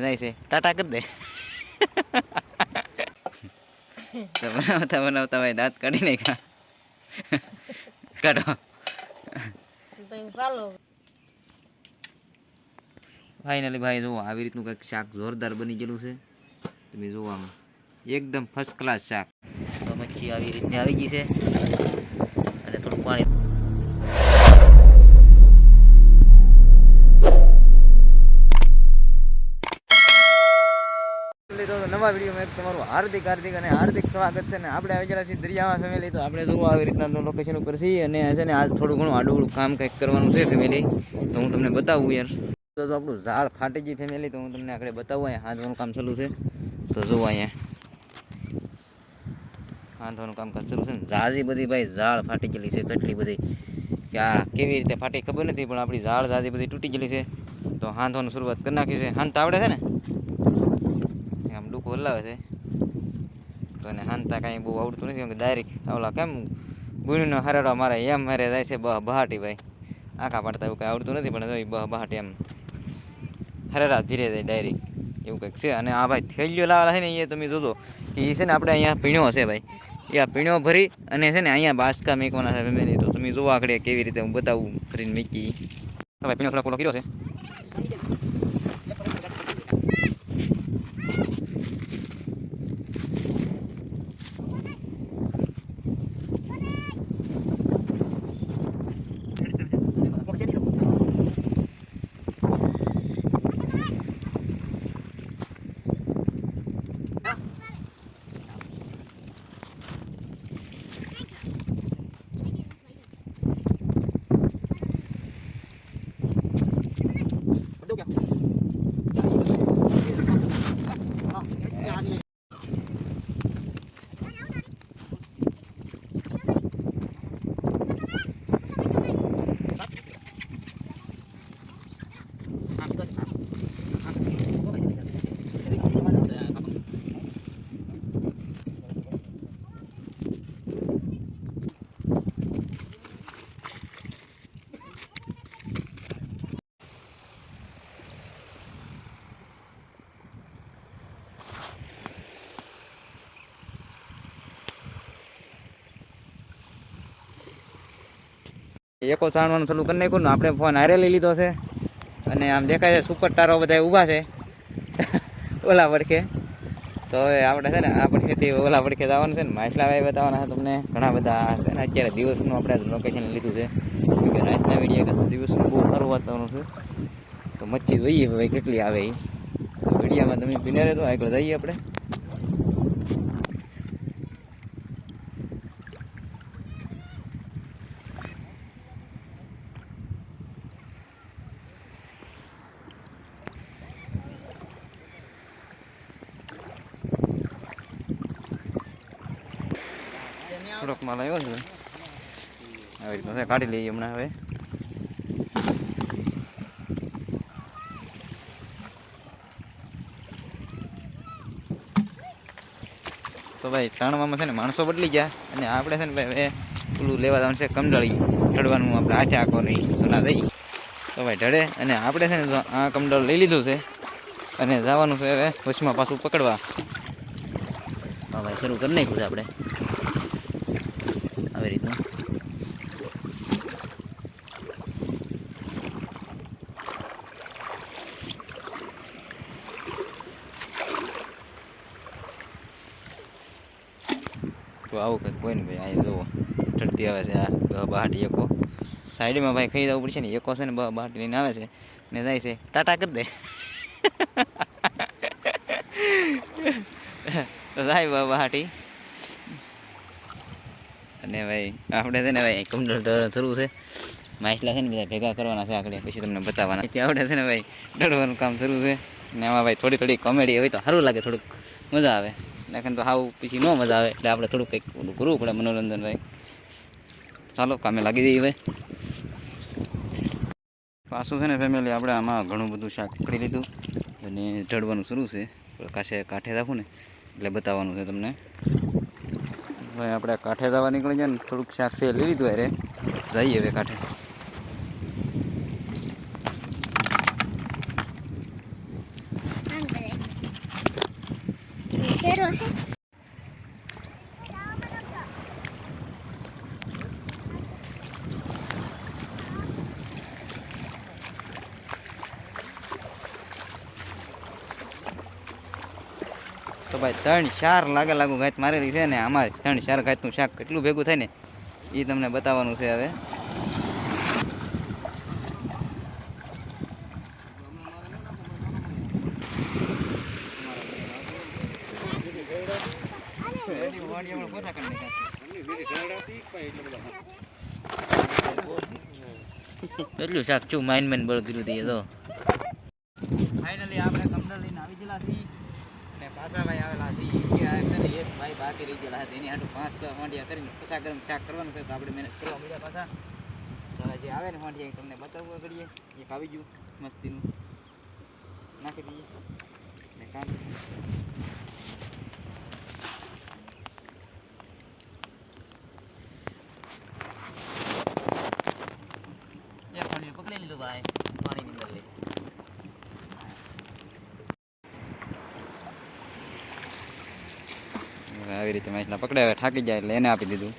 જાય છે. ટાટા કરી દે. બનાવતા બનાવતા ભાઈ દાંત કાઢી નાખ્યા. કાઢો. ફાઇનલી ભાઈ, જુઓ, આવી રીતનું કંઈક શાક જોરદાર બની ગયેલું છે. તમે જુઓ એકદમ ફર્સ્ટ ક્લાસ શાક. તો મચ્છી આવી રીતની આવી ગઈ છે. અને થોડું પાણી નવા વિડીયોમાં એક તમારું હાર્દિક હાર્દિક અને હાર્દિક સ્વાગત છે ને આપણે આવી ગયા છીએ દરિયામાં ફેમિલી તો આપણે જોવું આવી રીતના લોકેશન ઉપર છીએ અને છે ને આજ થોડું ઘણું આડું કામ કંઈક કરવાનું છે ફેમિલી તો હું તમને બતાવું યાર. તો આપણું ઝાડ ફાટી ગઈ ફેમિલી તો હું તમને આગળ બતાવું, અહીંયા હાથવાનું કામ ચાલુ છે. તો જુઓ અહીંયા. હાથવાનું કામકાજ ચાલુ છે ને? ઝાઝી બધી ભાઈ ઝાડ ફાટી ગયેલી છે, કેટલી બધી. કે આ કેવી રીતે ફાટી ખબર નથી, પણ આપણી ઝાડ ઝાઝી બધી તૂટી ગયેલી છે. તો હાંધવાનું શરૂઆત કરી નાખી છે. હાંધ આવડે છે ને? હલાવે છે. તો એને હાંતા કાંઈ બહુ આવડતું નથી, કેમ કે ડાયરેક્ટ ઓલા કેમ ગુણીનો હરાડવા મારે, એમ મારે જાય છે બહ બહાટી ભાઈ. આખા પાડતા એવું કાંઈ આવડતું નથી, પણ બહ બહાટી એમ. હરેરા ધીરે જાય ડાયરેક્ટ એવું કંઈક છે. અને આ ભાઈ થેલીઓ લાવેલા છે ને, એ તમે જોજો કે એ છે ને આપણે અહીંયા પીણો હશે ભાઈ. એ આ પીણો ભરી અને છે ને અહીંયા બાસકા મેકવાના છે મેં તો તમે જોવા આગળ કેવી રીતે હું બતાવું કરીને મેકી. ભાઈ પીણો થોડો ખોલો, કર્યો છે. એકો સાણવાનું ચાલુ કરી નાખ્યું ને આપણે ફોન હારે લઈ લીધો છે. અને આમ દેખાય છે સુપર ટારો બધા ઊભા છે. ઓલા પડખે તો હવે આપણે છે ને, આ પડખેથી ઓલા પડખે જવાનું છે ને, માછલા ભાઈ બતાવવાના તમને. ઘણા બધા છે ને, અત્યારે દિવસનું આપણે લોકેશન લીધું છે. કે રાતના વીડિયો કરતા દિવસનું બહુ સારું વાતાવરણ છે. તો મચ્છી જોઈએ ભાઈ કેટલી આવે એ વિડીયામાં તમે પીને રહેતો આગળ જઈએ આપણે. થોડોક માલ આવ્યો છે. આવી રીતનો કાઢી લઈએ હમણાં હવે. તો ભાઈ ત્રણમાં છે ને માણસો બદલી ગયા અને આપણે છે ને ભાઈ હવે પેલું લેવા જવાનું છે કમડળી ચડવાનું આપણે હાથે આખો નહીં તો ના દઈ. તો ભાઈ ઢળે અને આપણે છે ને આ કમડળ લઈ લીધું છે અને જવાનું છે હવે વચમાં પાછું પકડવા. હા ભાઈ શરૂ કરી નાખ્યું છે આપણે આવી રીતનું તો આવું કંઈક કોઈ ને ભાઈ અહીંયા જુઓ ઠરતી આવે છે, આ બહાટી એકો. સાઈડમાં ભાઈ ખાઈ જવું પડશે ને, એકો છે ને બહાટી લઈને આવે છે ને જાય છે, ટાટા કરી દે. જાય બહાટી. અને ભાઈ, આપણે છે ને ભાઈ કમ્પ્યુટર થરું છે. માછલા છે ને બધા ભેગા કરવાના છે આગળ, પછી તમને બતાવવાના. ત્યાં આપણે છે ને ભાઈ ડરવાનું કામ થયું છે. ને આમાં ભાઈ થોડી થોડી કોમેડી હોય તો સારું લાગે, થોડુંક મજા આવે. લેકન તો હાવ પછી ન મજા આવે. એટલે આપણે થોડુંક કંઈક ઓલું કરવું પડે મનોરંજન ભાઈ ચાલો, કામે લાગી જઈએ ભાઈ. પાછું છે ને ફેમિલી આપણે આમાં ઘણું બધું શાક પકડી લીધું. અને ચડવાનું શરૂ છે. કાશે કાંઠે રાખું ને, એટલે બતાવવાનું છે તમને. ભાઈ, આપણે કાંઠે જવા નીકળી જાય ને, થોડુંક શાક છે લઈ લીધું અરે જઈએ હવે કાંઠે. તો ભાઈ ત્રણ ચાર લાગે લાગુ ગાય મારેલી છે ને આમાં ત્રણ ચાર ગાયનું શાક કેટલું ભેગું થાય ને એ તમને બતાવવાનું છે હવે. એટલું શાક છું? માઇન મેન બળ કર્યું તો. ફાઇનલી આપણે કમદર લઈને આવી ગયેલા છીએ. અને પાછા ભાઈ આવેલા છે ને એક ભાઈ બાકી રહી ગયેલા હતા એની હાટું પાંચ, છ હોંડિયા કરીને પછા ગરમ શાક કરવાનું છે, તો આપણે મહેનત કરવા મળ્યા પાછા. તો જે આવે ને વાંડિયા તમને બતાવવું કરીએ એક આવી ગયું મસ્તીનું. નાખી દઈએ. ને કામ. પકડી લીધું ભાઈ, પાણીની અંદર લઈ હવે આવી રીતે માછલા પકડાવે થાકી જાય એટલે એને આપી દીધું.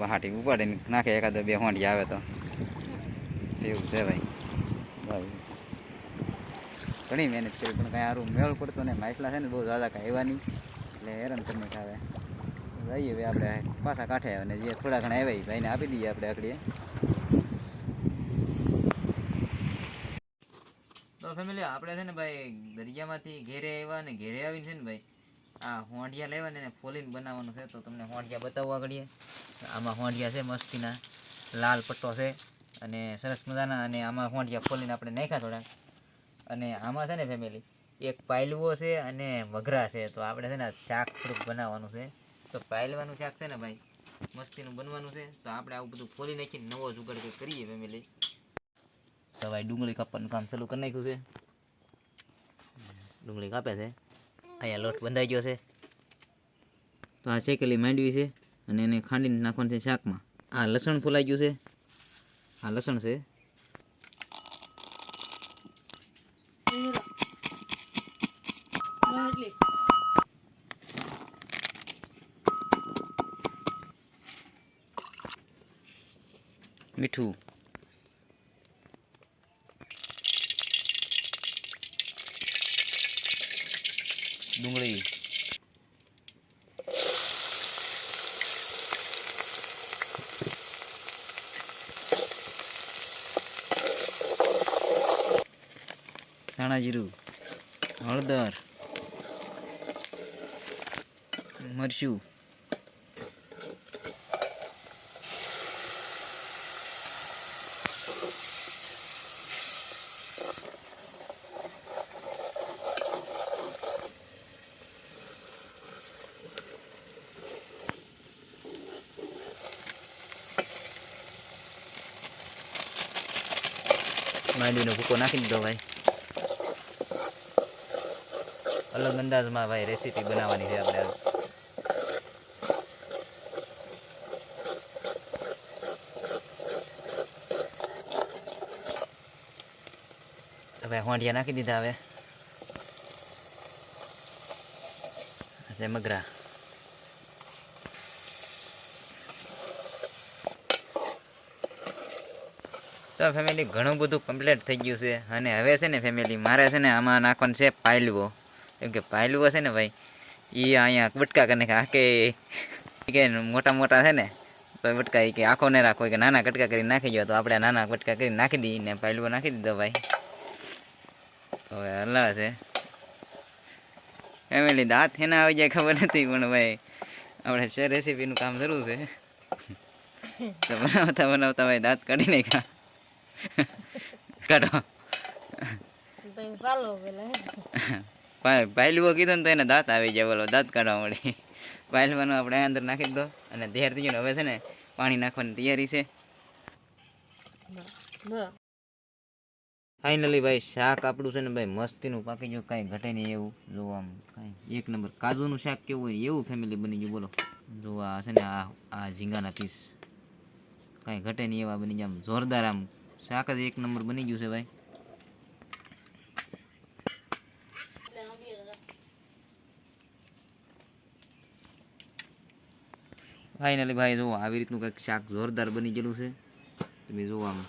બહાટી ઉપાડીને નાખે એકાદ બે હોંડી આવે તો. એવું છે ભાઈ. ભાઈ. ઘણી મહેનત કરી, પણ કાંઈ સારું મેળ પડતો ને માછલા છે ને બહુ ઝાઝા કાંઈ એવા નહીં. એટલે હેરાન કરીને ખાવે જઈએ હવે આપણે પાછા કાંઠે અને જે થોડા ઘણા આવ્યા ભાઈને આપી દઈએ આપણે આકડીએ તો ફેમિલી આપણે છે ને ભાઈ દરિયામાંથી ઘેરે આવ્યા ને ઘેરે આવીને છે ને ભાઈ આ હોંઢિયા લેવાને એને ફોલીને બનાવવાનું છે, તો તમને હોંઢિયા બતાવવા ઘડીએ. આમાં હોંઢિયા છે, મસ્તીના. લાલ પટ્ટો છે, અને સરસ મજાના, અને આમાં હોંઢિયા ફોલીને આપણે નાખ્યા થોડાક. અને આમાં છે ને ફેમિલી એક પાયલવો છે અને વઘરા છે. તો આપણે છે ને શાક થોડુંક બનાવવાનું છે. તો પાયલવાનું શાક છે ને ભાઈ, મસ્તીનું બનવાનું છે. તો આપણે આવું બધું ફોલી નાખીને નવો જુગાડ કરીએ ફેમિલી તો ભાઈ ડુંગળી કાપવાનું કામ ચાલુ કરી નાખ્યું છે. ડુંગળી કાપે છે. અહીંયા લોટ બંધાઈ ગયો છે. તો આ શેકેલી માંડવી છે અને એને ખાંડીને નાખવાનું છે શાકમાં. આ લસણ ફૂલાઈ ગયું છે. આ લસણ છે. મીઠું. ડુંગળી. ધાણા જીરું હળદર મરચું. માંડવીનો ભૂકો નાખી દીધો ભાઈ. અલગ અંદાજમાં ભાઈ રેસીપી બનાવવાની છે આપણે આજ. ભાઈ હોંડિયા નાખી દીધા હવે. મગરા. તો ફેમિલી ઘણું બધું કમ્પ્લીટ થઈ ગયું છે. અને હવે છે ને ફેમિલી મારે છે ને આમાં નાખવાનું છે પાયલવો. કેમ કે પાયલવો છે ને ભાઈ એ અહીંયા બટકા કરીને આખે કે મોટા મોટા છે ને, તો બટકા કે આખો ને રાખો કે નાના કટકા કરી નાખી ગયો તો આપણે નાના કટકા કરી નાખી દઈએ, ને પાયલવો નાખી દીધો ભાઈ. હવે હલાવે છે. ફેમિલી દાંત એના આવી જાય ખબર નથી, પણ ભાઈ, આપણે છે રેસીપીનું કામ જરૂર છે. તો બનાવતા બનાવતા ભાઈ દાંત કાઢી નાખ્યા કાઢો પા- કીધું ને તો એને દાંત આવી જાય બોલો દાંત કાઢવા મળી પાયલવાનું આપણે અંદર નાખી દો અને ધેર થઈ ગયું હવે છે ને પાણી નાખવાની તૈયારી છે ફાઇનલી ભાઈ શાક આપણું છે ને ભાઈ મસ્તીનું પાકી ગયું કાંઈ ઘટે નહીં એવું. જો આમ કાંઈ એક નંબર. કાજુનું શાક કેવું હોય એવું ફેમિલી બની ગયું બોલો. જો આ છે ને આ આ ઝીંગાના પીસ કાંઈ ઘટે નહીં એવા બની ગયા આમ જોરદાર આમ શાક જ એક નંબર બની ગયું છે ભાઈ. ફાઇનલી ભાઈ, જુઓ, આવી રીતનું કંઈક શાક જોરદાર બની ગયેલું છે. તમે જુઓ આમ,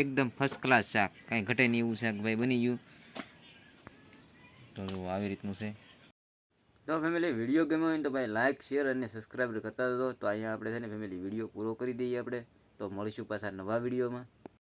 એકદમ ફર્સ્ટ ક્લાસ શાક. કાંઈ ઘટે નહીં એવું શાક ભાઈ બની ગયું. તો જુઓ, આવી રીતનું છે. તો ફેમિલી વીડિયો ગમ્યો હોય તો ભાઈ લાઇક શેર અને સબસ્ક્રાઈબ કરતા દો તો અહીંયા આપણે છે ને ફેમિલી વીડિયો પૂરો કરી દઈએ આપણે. તો મળીશું પાછા નવા વિડીયોમાં